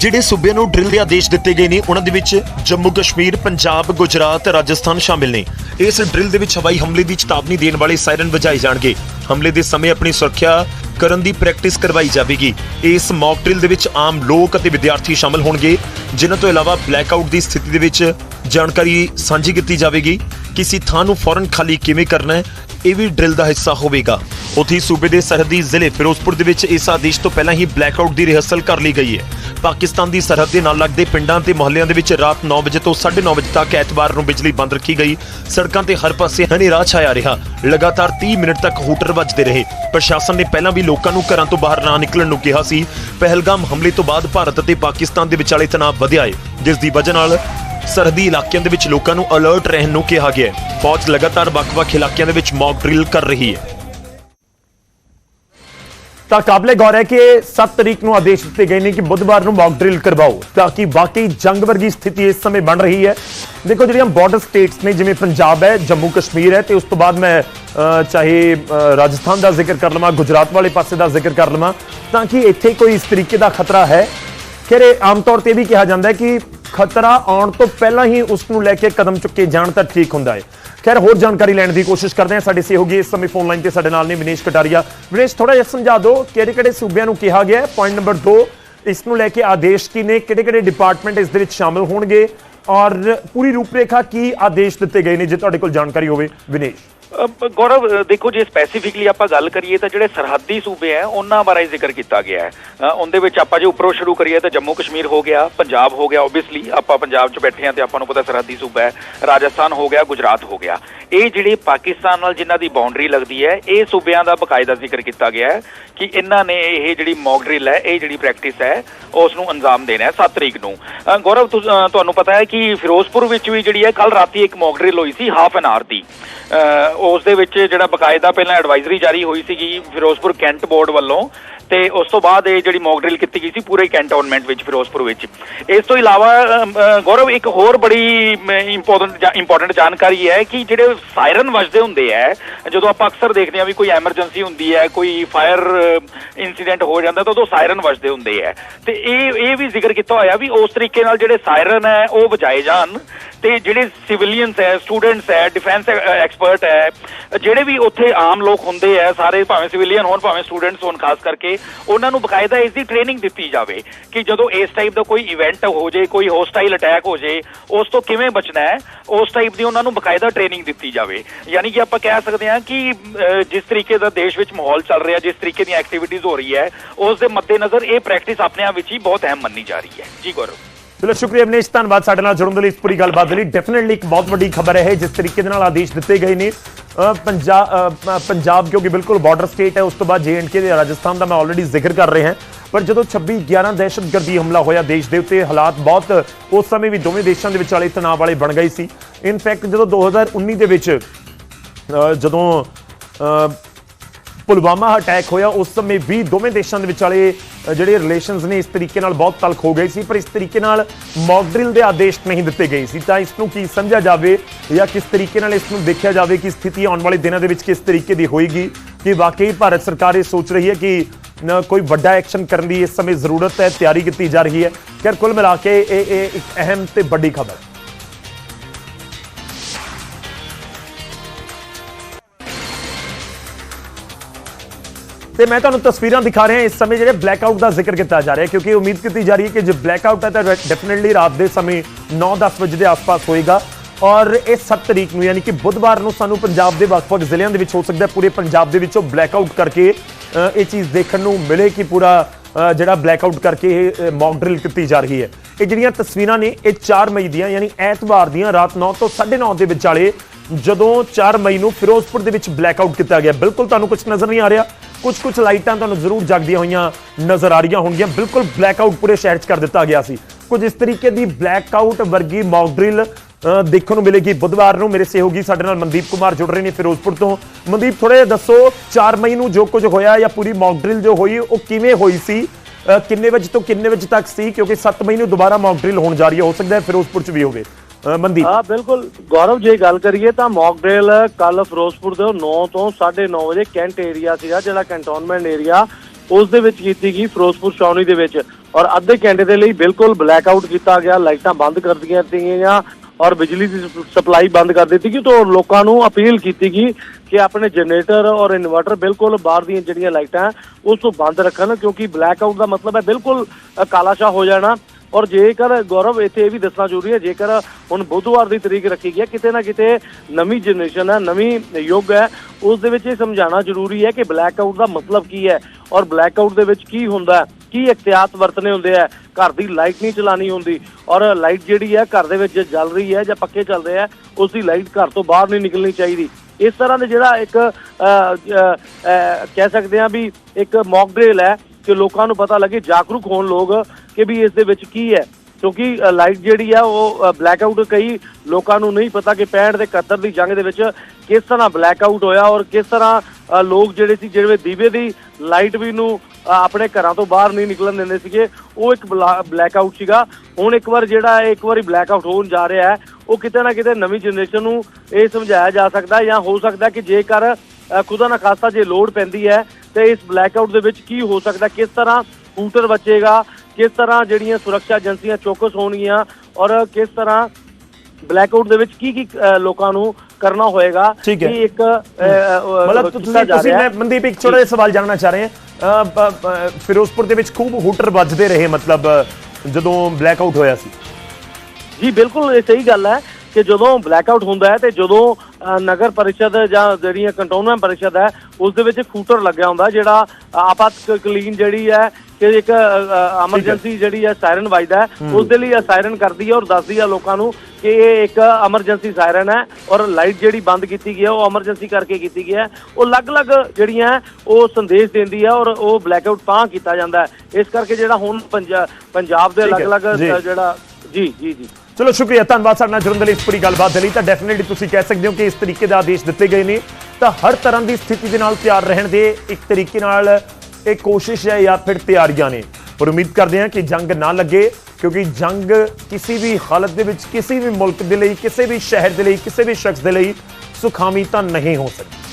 ਜਿਹੜੇ ਸੂਬਿਆਂ ਨੂੰ ਡਰਿਲ ਦੇ ਆਦੇਸ਼ ਦਿੱਤੇ ਗਏ ਨੇ, ਉਹਨਾਂ ਦੇ ਵਿੱਚ ਜੰਮੂ ਕਸ਼ਮੀਰ, ਪੰਜਾਬ, ਗੁਜਰਾਤ, ਰਾਜਸਥਾਨ ਸ਼ਾਮਿਲ ਨੇ। ਇਸ ਡਰਿਲ ਦੇ ਵਿੱਚ ਹਵਾਈ ਹਮਲੇ ਦੀ ਚੇਤਾਵਨੀ ਦੇਣ ਵਾਲੇ ਸਾਇਰਨ ਵਜਾਏ ਜਾਣਗੇ। ਹਮਲੇ ਦੇ ਸਮੇਂ ਆਪਣੀ ਸੁਰੱਖਿਆ ਕਰਨ ਦੀ ਪ੍ਰੈਕਟਿਸ ਕਰਵਾਈ ਜਾਵੇਗੀ। ਇਸ ਮੌਕ ਡਰਿਲ ਦੇ ਵਿੱਚ ਆਮ ਲੋਕ ਅਤੇ ਵਿਦਿਆਰਥੀ ਸ਼ਾਮਲ ਹੋਣਗੇ, ਜਿਨ੍ਹਾਂ ਤੋਂ ਇਲਾਵਾ ਬਲੈਕਆਊਟ ਦੀ ਸਥਿਤੀ ਦੇ ਵਿੱਚ ਜਾਣਕਾਰੀ ਸਾਂਝੀ ਕੀਤੀ ਜਾਵੇਗੀ। ਕਿਸੇ ਥਾਂ ਨੂੰ ਫੌਰਨ ਖਾਲੀ ਕਿਵੇਂ ਕਰਨਾ ਹੈ, ਇਹ ਵੀ ਡਰਿਲ ਦਾ ਹਿੱਸਾ ਹੋਵੇਗਾ। ਉਥੇ ਸੂਬੇ ਦੇ ਸਰਹੱਦੀ ਜ਼ਿਲ੍ਹੇ ਫਿਰੋਜ਼ਪੁਰ ਦੇ ਵਿੱਚ ਇਸ ਆਦੇਸ਼ ਤੋਂ ਪਹਿਲਾਂ ਹੀ ਬਲੈਕਆਊਟ ਦੀ ਰਿਹਰਸਲ ਕਰ ਲਈ ਗਈ ਹੈ। ਪਾਕਿਸਤਾਨ ਦੀ ਸਰਹੱਦ ਦੇ ਨਾਲ ਲੱਗਦੇ ਪਿੰਡਾਂ ਤੇ ਮੁਹੱਲਿਆਂ ਦੇ ਵਿੱਚ ਰਾਤ 9 ਵਜੇ ਤੋਂ 9:30 ਵਜੇ ਤੱਕ ਐਤਵਾਰ ਨੂੰ ਬਿਜਲੀ ਬੰਦ ਰੱਖੀ ਗਈ। ਸੜਕਾਂ ਤੇ ਹਰ ਪਾਸੇ ਹਨੇਰਾ ਛਾਇਆ ਰਿਹਾ। ਲਗਾਤਾਰ 30 ਮਿੰਟ ਤੱਕ ਹੂਟਰ ਵੱਜਦੇ ਰਹੇ। ਪ੍ਰਸ਼ਾਸਨ ਨੇ ਪਹਿਲਾਂ ਵੀ ਲੋਕਾਂ ਨੂੰ ਘਰਾਂ ਤੋਂ ਬਾਹਰ ਨਾ ਨਿਕਲਣ ਨੂੰ ਕਿਹਾ ਸੀ। ਪਹਿਲਗਾਮ ਹਮਲੇ ਤੋਂ ਬਾਅਦ ਭਾਰਤ ਅਤੇ ਪਾਕਿਸਤਾਨ ਦੇ ਵਿਚਾਲੇ ਤਣਾਅ ਵਧਿਆ ਹੈ। ਜਿਸ ਦੀ ਵਜ੍ਹਾ ਨਾਲ ਸਰਹੱਦੀ ਇਲਾਕਿਆਂ ਦੇ ਵਿੱਚ ਲੋਕਾਂ ਨੂੰ ਅਲਰਟ ਰਹਿਣ ਨੂੰ ਕਿਹਾ ਗਿਆ ਹੈ। ਫੌਜ ਲਗਾਤਾਰ ਵੱਖ-ਵੱਖ ਇਲਾਕਿਆਂ ਦੇ ਵਿੱਚ ਮੌਕ ਡਰਿਲ ਕਰ ਰਹੀ ਹੈ। ਤਾਂ ਕਾਬਲੇ ਗੌਰ ਹੈ ਕਿ 7 ਤਰੀਕ ਨੂੰ ਆਦੇਸ਼ ਦਿੱਤੇ ਗਏ ਨੇ ਕਿ ਬੁੱਧਵਾਰ ਨੂੰ ਮੌਕ ਡਰਿਲ ਕਰਵਾਓ, ਤਾਂ ਕਿ ਵਾਕਈ ਜੰਗ ਵਰਗੀ ਸਥਿਤੀ ਇਸ ਸਮੇਂ ਬਣ ਰਹੀ ਹੈ। ਦੇਖੋ, ਜਿਹੜੀਆਂ ਬਾਰਡਰ ਸਟੇਟਸ ਨੇ, ਜਿਵੇਂ ਪੰਜਾਬ ਹੈ, ਜੰਮੂ ਕਸ਼ਮੀਰ ਹੈ, ਤੇ ਉਸ ਤੋਂ ਬਾਅਦ ਮੈਂ ਚਾਹੇ ਰਾਜਸਥਾਨ ਦਾ ਜ਼ਿਕਰ ਕਰ ਲਵਾਂ, ਗੁਜਰਾਤ ਵਾਲੇ ਪਾਸੇ ਦਾ ਜ਼ਿਕਰ ਕਰ ਲਵਾਂ, ਤਾਂ ਕਿ ਇੱਥੇ ਕੋਈ ਇਸ ਤਰੀਕੇ ਦਾ ਖਤਰਾ ਹੈ। ਖੈਰੇ ਆਮ ਤੌਰ ਤੇ ਇਹ ਵੀ ਕਿਹਾ ਜਾਂਦਾ ਹੈ ਕਿ ਖਤਰਾ ਆਉਣ ਤੋਂ ਪਹਿਲਾਂ ਹੀ ਉਸ ਨੂੰ ਲੈ ਕੇ ਕਦਮ ਚੁੱਕੇ ਜਾਣ ਤਾਂ ਠੀਕ ਹੁੰਦਾ ਹੈ। ਖੈਰ, ਹੋਰ ਜਾਣਕਾਰੀ ਲੈਣ ਦੀ ਕੋਸ਼ਿਸ਼ ਕਰਦੇ ਹਾਂ। ਸਾਡੇ ਸਹਿਯੋਗੀ ਇਸ ਸਮੇਂ ਫੋਨ ਲਾਈਨ ਤੇ ਸਾਡੇ ਨਾਲ ਨੇ, ਵਿਨੇਸ਼ ਕਟਾਰੀਆ। ਵਿਨੇਸ਼ ਥੋੜਾ ਜਿਹਾ ਸਮਝਾ ਦਿਓ ਕਿਹੜੇ ਕਿਹੜੇ ਸੂਬਿਆਂ ਨੂੰ ਕਿਹਾ ਗਿਆ ਹੈ? ਪੁਆਇੰਟ ਨੰਬਰ 2 ਇਸ ਨੂੰ ਲੈ ਕੇ ਆਦੇਸ਼ ਕੀ ਨੇ? ਕਿਹੜੇ ਕਿਹੜੇ ਡਿਪਾਰਟਮੈਂਟ ਇਸ ਦੇ ਵਿੱਚ ਸ਼ਾਮਲ ਹੋਣਗੇ? ਔਰ ਪੂਰੀ ਰੂਪਰੇਖਾ ਕੀ ਆਦੇਸ਼ ਦਿੱਤੇ ਗਏ ਨੇ, ਜੇ ਤੁਹਾਡੇ ਕੋਲ ਜਾਣਕਾਰੀ ਹੋਵੇ, ਵਿਨੇਸ਼। ਗੌਰਵ ਦੇਖੋ, ਜੇ ਸਪੈਸੀਫਿਕਲੀ ਆਪਾਂ ਗੱਲ ਕਰੀਏ ਤਾਂ ਜਿਹੜੇ ਸਰਹੱਦੀ ਸੂਬੇ ਆ ਉਹਨਾਂ ਬਾਰੇ ਜ਼ਿਕਰ ਕੀਤਾ ਗਿਆ ਹੈ। ਉਹਦੇ ਵਿੱਚ ਆਪਾਂ ਜੇ ਉੱਪਰੋਂ ਸ਼ੁਰੂ ਕਰੀਏ ਤਾਂ ਜੰਮੂ ਕਸ਼ਮੀਰ ਹੋ ਗਿਆ, ਪੰਜਾਬ ਹੋ ਗਿਆ ਓਬਵੀਅਸਲੀ ਆਪਾਂ ਪੰਜਾਬ 'ਚ ਬੈਠੇ ਆ ਤੇ ਆਪਾਂ ਨੂੰ ਪਤਾ ਸਰਹੱਦੀ ਸੂਬਾ ਹੈ, ਰਾਜਸਥਾਨ ਹੋ ਗਿਆ, ਗੁਜਰਾਤ ਹੋ ਗਿਆ। ਇਹ ਜਿਹੜੇ ਪਾਕਿਸਤਾਨ ਨਾਲ ਜਿਨ੍ਹਾਂ ਦੀ ਬਾਉਂਡਰੀ ਲੱਗਦੀ ਹੈ, ਇਹ ਸੂਬਿਆਂ ਦਾ ਬਕਾਇਦਾ ਜ਼ਿਕਰ ਕੀਤਾ ਗਿਆ ਹੈ ਕਿ ਇਹਨਾਂ ਨੇ ਇਹ ਜਿਹੜੀ ਮੌਕ ਡਰਿਲ ਹੈ, ਇਹ ਜਿਹੜੀ ਪ੍ਰੈਕਟਿਸ ਹੈ ਉਸ ਨੂੰ ਅੰਜਾਮ ਦੇਣਾ ਹੈ 7 ਤਰੀਕ ਨੂੰ। ਗੌਰਵ ਤੁਹਾਨੂੰ ਪਤਾ ਹੈ ਕਿ ਫਿਰੋਜ਼ਪੁਰ ਵਿੱਚ ਵੀ ਜਿਹੜੀ ਹੈ ਕੱਲ ਰਾਤੀ ਇੱਕ ਮੌਕ ਡਰਿਲ ਹੋਈ ਸੀ ਹਾਫ ਐਨ ਆਰ ਦੀ। ਉਸ ਦੇ ਵਿੱਚ ਜਿਹੜਾ ਬਕਾਇਦਾ ਪਹਿਲਾਂ ਐਡਵਾਈਜ਼ਰੀ ਜਾਰੀ ਹੋਈ ਸੀਗੀ ਫਿਰੋਜ਼ਪੁਰ ਕੈਂਟ ਬੋਰਡ ਵੱਲੋਂ ਤੇ ਉਸ ਤੋਂ ਬਾਅਦ ਇਹ ਜਿਹੜੀ ਮੌਕ ਡਰਿਲ ਕੀਤੀ ਗਈ ਸੀ ਪੂਰੇ ਕੈਂਟੋਨਮੈਂਟ ਵਿੱਚ, ਫਿਰੋਜ਼ਪੁਰ ਵਿੱਚ। ਇਸ ਤੋਂ ਇਲਾਵਾ ਗੌਰਵ, ਇੱਕ ਹੋਰ ਬੜੀ ਇੰਪੋਰਟੈਂਟ ਇੰਪੋਰਟੈਂਟ ਜਾਣਕਾਰੀ ਹੈ ਕਿ ਜਿਹੜੇ ਸਾਇਰਨ ਵੱਜਦੇ ਹੁੰਦੇ ਹੈ ਜਦੋਂ ਆਪਾਂ ਅਕਸਰ ਦੇਖਦੇ ਹਾਂ ਵੀ ਕੋਈ ਐਮਰਜੈਂਸੀ ਹੁੰਦੀ ਹੈ, ਕੋਈ ਫਾਇਰ ਇਨਸੀਡੈਂਟ ਹੋ ਜਾਂਦਾ ਤਾਂ ਉਦੋਂ ਸਾਇਰਨ ਵੱਜਦੇ ਹੁੰਦੇ ਹੈ ਤੇ ਇਹ ਇਹ ਵੀ ਜ਼ਿਕਰ ਕੀਤਾ ਹੋਇਆ ਵੀ ਉਸ ਤਰੀਕੇ ਨਾਲ ਜਿਹੜੇ ਸਾਇਰਨ ਹੈ, ਉਹ ਵਜਾਏ ਜਾਣ ਤੇ ਜਿਹੜੇ ਸਿਵਿਲੀਅਨਸ ਹੈ ਸਟੂਡੈਂਟਸ ਹੈ ਡਿਫੈਂਸ ਐਕਸਪਰਟ ਹੈ, ਜਿਹੜੇ ਵੀ ਉੱਥੇ ਆਮ ਲੋਕ ਹੁੰਦੇ ਹੈ ਸਾਰੇ ਭਾਵੇਂ ਸਿਵਿਲੀਅਨ ਹੋਣ, ਭਾਵੇਂ ਸਟੂਡੈਂਟਸ ਹੋਣ, ਖਾਸ ਕਰਕੇ ਉਹਨਾਂ ਨੂੰ ਬਕਾਇਦਾ ਇਸ ਦੀ ਟ੍ਰੇਨਿੰਗ ਦਿੱਤੀ ਜਾਵੇ ਕਿ ਜਦੋਂ ਇਸ ਟਾਈਪ ਦਾ ਕੋਈ ਇਵੈਂਟ ਹੋ ਜੇ, ਕੋਈ ਹੋਸਟਾਈਲ ਅਟੈਕ ਹੋ ਜੇ, ਉਸ ਤੋਂ ਕਿਵੇਂ ਬਚਣਾ ਹੈ, ਉਸ ਟਾਈਪ ਦੀ ਉਹਨਾਂ ਨੂੰ ਬਕਾਇਦਾ ਟ੍ਰੇਨਿੰਗ ਦਿੱਤੀ ਜਾਵੇ। ਯਾਨੀ ਕਿ ਆਪਾਂ ਕਹਿ ਸਕਦੇ ਹਾਂ ਕਿ ਜਿਸ ਤਰੀਕੇ ਦਾ ਦੇਸ਼ ਵਿੱਚ ਮਾਹੌਲ ਚੱਲ ਰਿਹਾ, ਜਿਸ ਤਰੀਕੇ ਦੀਆਂ ਐਕਟੀਵਿਟੀਜ਼ ਹੋ ਰਹੀ ਹੈ, ਉਸ ਦੇ ਮੱਦੇਨਜ਼ਰ ਇਹ ਪ੍ਰੈਕਟਿਸ ਆਪਣੇ ਆਪ ਵਿੱਚ ਹੀ ਬਹੁਤ ਅਹਿਮ ਮੰਨੀ ਜਾ ਰਹੀ ਹੈ। ਜੀ, ਗੌਰਵ। ਚਲੋ ਸ਼ੁਕਰੀਆ ਅਵਨੇਸ਼, ਧੰਨਵਾਦ ਸਾਡੇ ਨਾਲ ਜੁੜਨ ਦੇ ਲਈ ਇਸ ਪੂਰੀ ਗੱਲਬਾਤ ਦੇ ਲਈ। ਡੈਫੀਨਿਟਲੀ ਇੱਕ ਬਹੁਤ ਵੱਡੀ ਖਬਰ ਹੈ, ਜਿਸ ਤਰੀਕੇ ਦੇ ਨਾਲ ਆਦੇਸ਼ ਦਿੱਤੇ ਗਏ ਨੇ। ਪੰਜਾਬ ਪੰਜਾਬ ਕਿਉਂਕਿ ਬਿਲਕੁਲ ਬਾਰਡਰ ਸਟੇਟ ਹੈ, ਉਸ ਤੋਂ ਬਾਅਦ ਜੇਐਂਡਕੇ ਦੇ ਰਾਜਸਥਾਨ ਦਾ ਮੈਂ ਆਲਰੇਡੀ ਜ਼ਿਕਰ ਕਰ ਰਹੇ ਹਾਂ। ਪਰ ਜਦੋਂ 26 11 ਦਹਿਸ਼ਤਗਰਦੀ ਹਮਲਾ ਹੋਇਆ ਦੇਸ਼ ਦੇ ਉੱਤੇ, ਹਾਲਾਤ ਬਹੁਤ, ਉਸ ਸਮੇਂ ਵੀ ਦੋਵੇਂ ਦੇਸ਼ਾਂ ਦੇ ਵਿਚਾਲੇ ਤਣਾਅ ਵਾਲੇ ਬਣ ਗਏ ਸੀ। ਇਨਫੈਕਟ ਜਦੋਂ 2019 ਦੇ ਵਿੱਚ ਜਦੋਂ ਪੁਲਵਾਮਾ ਅਟੈਕ ਹੋਇਆ, ਉਸ ਸਮੇਂ ਵੀ ਦੋਵੇਂ ਦੇਸ਼ਾਂ ਦੇ ਵਿਚਾਲੇ ਜਿਹੜੇ ਰਿਲੇਸ਼ਨਸ ਨੇ, ਇਸ ਤਰੀਕੇ ਨਾਲ ਬਹੁਤ ਤਲਖ ਹੋ ਗਏ ਸੀ, ਪਰ ਇਸ ਤਰੀਕੇ ਨਾਲ ਮੌਕ ਡਰਿਲ ਦੇ ਆਦੇਸ਼ ਨਹੀਂ ਦਿੱਤੇ ਗਏ ਸੀ। ਤਾਂ ਇਸ ਨੂੰ ਕੀ ਸਮਝਿਆ ਜਾਵੇ ਜਾਂ ਕਿਸ ਤਰੀਕੇ ਨਾਲ ਇਸ ਨੂੰ ਦੇਖਿਆ ਜਾਵੇ ਕਿ ਸਥਿਤੀ ਆਉਣ ਵਾਲੇ ਦਿਨਾਂ ਦੇ ਵਿੱਚ ਕਿਸ ਤਰੀਕੇ ਦੀ ਹੋਏਗੀ, ਕਿ ਵਾਕਈ ਭਾਰਤ ਸਰਕਾਰ ਇਹ ਸੋਚ ਰਹੀ ਹੈ ਕਿ ਕੋਈ ਵੱਡਾ ਐਕਸ਼ਨ ਕਰਨ ਦੀ ਇਸ ਸਮੇਂ ਜ਼ਰੂਰਤ ਹੈ, ਤਿਆਰੀ ਕੀਤੀ ਜਾ ਰਹੀ ਹੈ। ਖੈਰ, ਕੁੱਲ ਮਿਲਾ ਕੇ ਇਹ ਇਹ ਇੱਕ ਅਹਿਮ ਤੇ ਵੱਡੀ ਖਬਰ। ਤੇ ਮੈਂ ਤੁਹਾਨੂੰ ਤਸਵੀਰਾਂ ਦਿਖਾ ਰਿਹਾ ਇਸ ਸਮੇਂ ਜਿਹੜੇ ਬਲੈਕ ਆਊਟ ਦਾ ਜ਼ਿਕਰ ਕੀਤਾ ਜਾ ਰਿਹਾ, ਕਿਉਂਕਿ ਉਮੀਦ ਕੀਤੀ ਜਾ ਰਹੀ ਹੈ ਕਿ ਜੇ ਬਲੈਕਆਊਟ ਹੈ ਤਾਂ ਡੈਫੀਨਿਟਲੀ ਰਾਤ ਦੇ ਸਮੇਂ 9-10 ਵਜੇ ਦੇ ਆਸ-ਪਾਸ ਹੋਏਗਾ। ਔਰ ਇਹ 7 ਤਰੀਕ ਨੂੰ ਯਾਨੀ ਕਿ ਬੁੱਧਵਾਰ ਨੂੰ ਸਾਨੂੰ ਪੰਜਾਬ ਦੇ ਵੱਖ-ਵੱਖ ਜ਼ਿਲ੍ਹਿਆਂ ਦੇ ਵਿੱਚ ਹੋ ਸਕਦਾ ਪੂਰੇ ਪੰਜਾਬ ਦੇ ਵਿੱਚੋਂ ਬਲੈਕਆਊਟ ਕਰਕੇ ਇਹ ਚੀਜ਼ ਦੇਖਣ ਨੂੰ ਮਿਲੇ ਕਿ ਪੂਰਾ ਜਿਹੜਾ ਬਲੈਕ ਆਊਟ ਕਰਕੇ ਇਹ ਮੌਕ ਡਰਿਲ ਕੀਤੀ ਜਾ ਰਹੀ ਹੈ। ਇਹ ਜਿਹੜੀਆਂ ਤਸਵੀਰਾਂ ਨੇ, ਇਹ 4 ਮਈ ਦੀਆਂ, ਯਾਨੀ ਐਤਵਾਰ ਦੀਆਂ ਰਾਤ 9 ਤੋਂ 9:30 ਦੇ ਵਿਚਾਲੇ, ਜਦੋਂ 4 ਮਈ ਨੂੰ ਫਿਰੋਜ਼ਪੁਰ ਦੇ ਵਿੱਚ ਬਲੈਕ ਆਊਟ ਕੀਤਾ ਗਿਆ। ਬਿਲਕੁਲ ਤੁਹਾਨੂੰ ਕੁਝ ਨਜ਼ਰ ਨਹੀਂ ਆ ਰਿਹਾ। ਕੁਝ ਕੁਝ ਲਾਈਟਾਂ ਤੁਹਾਨੂੰ ਜ਼ਰੂਰ ਜਗਦੀਆਂ ਹੋਈਆਂ ਨਜ਼ਰ ਆ ਰਹੀਆਂ ਹੋਣਗੀਆਂ। ਬਿਲਕੁਲ ਬਲੈਕ ਆਊਟ ਪੂਰੇ ਸ਼ਹਿਰ 'ਚ ਕਰ ਦਿੱਤਾ ਗਿਆ ਸੀ। ਕੁਝ ਇਸ ਤਰੀਕੇ ਦੀ ਬਲੈਕ ਆਊਟ ਵਰਗੀ ਮੌਕ ਡਰਿਲ ਦੇਖਣ ਨੂੰ ਮਿਲੇਗੀ ਬੁੱਧਵਾਰ ਨੂੰ। ਮੇਰੇ ਸਹਿਯੋਗੀ ਸਾਡੇ ਨਾਲ ਮਨਦੀਪ ਕੁਮਾਰ ਜੁੜ ਰਹੇ ਨੇ ਫਿਰੋਜ਼ਪੁਰ ਤੋਂ। ਮਨਦੀਪ ਥੋੜਾ ਜਿਹਾ ਦੱਸੋ 4 ਮਈ ਨੂੰ ਜੋ ਕੁਝ ਹੋਇਆ ਜਾਂ ਪੂਰੀ ਮੌਕ ਡਰਿਲ ਜੋ ਹੋਈ, ਉਹ ਕਿਵੇਂ ਹੋਈ ਸੀ? ਕਿੰਨੇ ਵਜੇ ਤੋਂ ਕਿੰਨੇ ਵਜੇ ਤੱਕ ਸੀ? ਕਿਉਂਕਿ 7 ਮਈ ਨੂੰ ਦੁਬਾਰਾ ਮੌਕ ਡਰਿਲ ਹੋਣ ਜਾ ਰਹੀ ਹੈ। ਹੋ ਸਕਦਾ ਹੈ ਫਿਰੋਜ਼ਪੁਰ 'ਚ ਵੀ ਹੋਵੇ। ਮਨਦੀਪ। ਹਾਂ ਬਿਲਕੁਲ। ਗੌਰਵ ਜੇ ਗੱਲ ਕਰੀਏ ਤਾਂ ਮੌਕ ਕੱਲ ਫਿਰੋਜ਼ਪੁਰ ਦੇ 9 ਤੋਂ 9:30 ਵਜੇ ਕੈਂਟ ਏਰੀਆ ਸੀਗਾ ਜਿਹੜਾ ਕੰਟੋਨਮੈਂਟ ਏਰੀਆ ਉਸ ਦੇ ਵਿੱਚ ਕੀਤੀ ਗਈ ਫਿਰੋਜ਼ਪੁਰ ਛਾਉਣੀ ਦੇ ਵਿੱਚ। ਔਰ ਅੱਧੇ ਘੰਟੇ ਦੇ ਲਈ ਬਿਲਕੁਲ ਬਲੈਕ ਆਊਟ ਕੀਤਾ ਗਿਆ ਲਾਈਟਾਂ ਬੰਦ ਕਰ ਦਿੱਤੀਆਂ ਗਈਆਂ ਔਰ ਬਿਜਲੀ ਦੀ ਸਪਲਾਈ ਬੰਦ ਕਰ ਦਿੱਤੀ ਗਈ। ਤੋਂ ਲੋਕਾਂ ਨੂੰ ਅਪੀਲ ਕੀਤੀ ਗਈ ਕਿ ਆਪਣੇ ਜਨਰੇਟਰ ਔਰ ਇਨਵਰਟਰ ਬਿਲਕੁਲ ਬਾਹਰ ਦੀਆਂ ਜਿਹੜੀਆਂ ਲਾਈਟਾਂ ਉਸ ਤੋਂ ਬੰਦ ਰੱਖਣ ਕਿਉਂਕਿ ਬਲੈਕ ਆਊਟ ਦਾ ਮਤਲਬ ਹੈ ਬਿਲਕੁਲ ਅ, ਕਾਲਾ ਸ਼ਾਹ ਹੋ ਜਾਣਾ। ਔਰ ਜੇਕਰ ਗੌਰਵ ਇੱਥੇ ਇਹ ਵੀ ਦੱਸਣਾ ਜ਼ਰੂਰੀ ਹੈ ਜੇਕਰ ਹੁਣ ਬੁੱਧਵਾਰ ਦੀ ਤਰੀਕ ਰੱਖੀ ਗਈ ਹੈ ਕਿਤੇ ਨਾ ਕਿਤੇ ਨਵੀਂ ਜਨਰੇਸ਼ਨ ਹੈ ਨਵੀਂ ਯੁੱਗ ਹੈ ਉਸ ਦੇ ਵਿੱਚ ਇਹ ਸਮਝਾਉਣਾ ਜ਼ਰੂਰੀ ਹੈ ਕਿ ਬਲੈਕ ਆਊਟ ਦਾ ਮਤਲਬ ਕੀ ਹੈ ਔਰ ਬਲੈਕ ਆਊਟ ਦੇ ਵਿੱਚ ਕੀ ਹੁੰਦਾ ਹੈ ਕੀ ਇhtiyat ਵਰਤਨੇ ਹੁੰਦੇ ਆ ਘਰ ਦੀ ਲਾਈਟ ਨਹੀਂ ਚਲਾਣੀ ਹੁੰਦੀ ਔਰ ਲਾਈਟ ਜਿਹੜੀ ਹੈ ਘਰ ਦੇ ਵਿੱਚ ਜੇ ਜਲ ਰਹੀ ਹੈ ਜਾਂ ਪੱਕੇ ਚੱਲ ਰਹੇ ਆ ਉਸ ਦੀ ਲਾਈਟ ਘਰ ਤੋਂ ਬਾਹਰ ਨਹੀਂ ਨਿਕਲਣੀ ਚਾਹੀਦੀ। ਇਸ ਤਰ੍ਹਾਂ ਦੇ ਜਿਹੜਾ ਇੱਕ ਅ, ਕਹਿ ਸਕਦੇ ਆ ਵੀ ਇੱਕ ਮੌਕ ਡਰਿਲ ਹੈ ਕਿ ਲੋਕਾਂ ਨੂੰ ਪਤਾ ਲੱਗੇ ਜਾਗਰੂਕ ਹੋਣ ਲੋਕ ਕਿ ਵੀ ਇਸ ਦੇ ਵਿੱਚ ਕੀ ਹੈ। ਕਿਉਂਕਿ ਲਾਈਟ ਜਿਹੜੀ ਆ ਉਹ ਬਲੈਕ ਆਊਟ ਕਈ ਲੋਕਾਂ ਨੂੰ ਨਹੀਂ ਪਤਾ ਕਿ 65 ਦੇ 71 ਦੀ ਜੰਗ ਦੇ ਵਿੱਚ ਕਿਸ ਤਰ੍ਹਾਂ ਬਲੈਕ ਆਊਟ ਹੋਇਆ ਔਰ ਕਿਸ ਤਰ੍ਹਾਂ ਲੋਕ ਜਿਹੜੇ ਸੀ ਜਿਹੜੇ ਦੀਵੇ ਦੀ ਲਾਈਟ ਵੀ ਨੂੰ ਆਪਣੇ ਘਰਾਂ ਤੋਂ ਬਾਹਰ ਨਹੀਂ ਨਿਕਲਣ ਦਿੰਦੇ ਸੀਗੇ ਉਹ ਇੱਕ ਬਲੈਕ ਆਊਟ ਸੀਗਾ। ਹੁਣ ਇੱਕ ਵਾਰ ਜਿਹੜਾ ਹੈ, ਇੱਕ ਵਾਰੀ ਬਲੈਕ ਆਊਟ ਹੋਣ ਜਾ ਰਿਹਾ ਹੈ ਉਹ ਕਿਤੇ ਨਾ ਕਿਤੇ ਨਵੀਂ ਜਨਰੇਸ਼ਨ ਨੂੰ ਇਹ ਸਮਝਾਇਆ ਜਾ ਸਕਦਾ ਜਾਂ ਹੋ ਸਕਦਾ ਕਿ ਜੇਕਰ ਖੁਦਾ ਨਾ ਖਾਸਾ ਜੇ ਲੋੜ ਪੈਂਦੀ ਹੈ ਤੇ ਇਸ ਬਲੈਕ ਆਊਟ ਦੇ ਵਿੱਚ ਕੀ ਹੋ ਸਕਦਾ ਕਿਸ ਤਰ੍ਹਾਂ ਹੂਟਰ ਬਚੇਗਾ ਕਿਸ ਤਰ੍ਹਾਂ ਜਿਹੜੀਆਂ ਸੁਰੱਖਿਆ ਏਜੰਸੀਆਂ ਚੌਕਸ ਹੋਣਗੀਆਂ ਔਰ ਕਿਸ ਤਰ੍ਹਾਂ ਬਲੈਕ ਆਊਟ ਦੇ ਵਿੱਚ ਕੀ ਕੀ ਲੋਕਾਂ ਨੂੰ ਕਰਨਾ ਹੋਏਗਾ। ਇਹ ਇੱਕ ਮਤਲਬ ਤੁਸੀਂ। ਮੈਂ ਮਨਦੀਪ ਇੱਕ ਛੋਟਾ ਜਿਹਾ ਸਵਾਲ ਜਾਣਨਾ ਚਾਹ ਰਹੇ ਹਾਂ ਫਿਰੋਜ਼ਪੁਰ ਦੇ ਵਿੱਚ ਖੂਬ ਹੂਟਰ ਵੱਜਦੇ ਰਹੇ ਮਤਲਬ ਜਦੋਂ ਬਲੈਕ ਆਊਟ ਹੋਇਆ ਸੀ ਜੀ ਬਿਲਕੁਲ ਇਹ ਸਹੀ ਗੱਲ ਹੈ ਕਿ ਜਦੋਂ ਬਲੈਕ ਆਊਟ ਹੁੰਦਾ ਹੈ ਤੇ ਜਦੋਂ ਨਗਰ ਪਰਿਸ਼ਦ ਜਾਂ ਜਿਹੜੀਆਂ ਕੰਟੋਨਮੈਂਟ ਪਰਿਸ਼ਦ ਹੈ ਉਸ ਦੇ ਵਿੱਚ ਫੂਟਰ ਲੱਗਿਆ ਹੁੰਦਾ ਜਿਹੜਾ ਆਪਾਤ ਕਲੀਨ ਜਿਹੜੀ ਹੈ ਕਿ ਇੱਕ ਐਮਰਜੈਂਸੀ ਜਿਹੜੀ ਹੈ ਸਾਇਰਨ ਵੱਜਦਾ ਹੈ ਉਸ ਦੇ ਲਈ ਸਾਇਰਨ ਕਰਦੀ ਹੈ ਔਰ ਦੱਸਦੀ ਹੈ ਲੋਕਾਂ ਨੂੰ ਕਿ ਇਹ ਇੱਕ ਐਮਰਜੈਂਸੀ ਸਾਇਰਨ ਹੈ ਔਰ ਲਾਈਟ ਜਿਹੜੀ ਬੰਦ ਕੀਤੀ ਗਈ ਹੈ ਉਹ ਐਮਰਜੈਂਸੀ ਕਰਕੇ ਕੀਤੀ ਗਈ ਹੈ। ਉਹ ਅਲੱਗ-ਅਲੱਗ ਜਿਹੜੀਆਂ ਉਹ ਸੰਦੇਸ਼ ਦਿੰਦੀ ਹੈ ਔਰ ਉਹ ਬਲੈਕ ਆਊਟ ਤਾਂ ਕੀਤਾ ਜਾਂਦਾ ਹੈ। ਇਸ ਕਰਕੇ ਜਿਹੜਾ ਹੁਣ ਪੰਜਾ- ਪੰਜਾਬ ਦੇ ਅਲੱਗ-ਅਲੱਗ ਜਿਹੜਾ ਜੀ ਜੀ ਜੀ। ਚਲੋ, ਸ਼ੁਕਰੀਆ, ਧੰਨਵਾਦ ਸਾਡੇ ਨਾਲ ਜੁੜਨ ਦੇ ਲਈ ਇਸ ਪੂਰੀ ਗੱਲਬਾਤ ਦੇ ਲਈ। ਤਾਂ ਡੈਫੀਨਿਟਲੀ ਤੁਸੀਂ ਕਹਿ ਸਕਦੇ ਹੋ ਕਿ ਇਸ ਤਰੀਕੇ ਦੇ ਆਦੇਸ਼ ਦਿੱਤੇ ਗਏ ਨੇ। ਤਾਂ ਹਰ ਤਰ੍ਹਾਂ ਦੀ ਸਥਿਤੀ ਦੇ ਨਾਲ ਤਿਆਰ ਰਹਿਣ ਦੇ ਇੱਕ ਤਰੀਕੇ ਨਾਲ ਇਹ ਕੋਸ਼ਿਸ਼ ਹੈ ਜਾਂ ਫਿਰ ਤਿਆਰੀਆਂ ਨੇ। ਪਰ ਉਮੀਦ ਕਰਦੇ ਹਾਂ ਕਿ ਜੰਗ ਨਾ ਲੱਗੇ, ਕਿਉਂਕਿ ਜੰਗ ਕਿਸੇ ਵੀ ਹਾਲਤ ਦੇ ਵਿੱਚ, ਕਿਸੇ ਵੀ ਮੁਲਕ ਦੇ ਲਈ, ਕਿਸੇ ਵੀ ਸ਼ਹਿਰ ਦੇ ਲਈ, ਕਿਸੇ ਵੀ ਸ਼ਖਸ ਦੇ ਲਈ ਸੁਖਾਵੀ ਤਾਂ ਨਹੀਂ ਹੋ ਸਕਦੀ।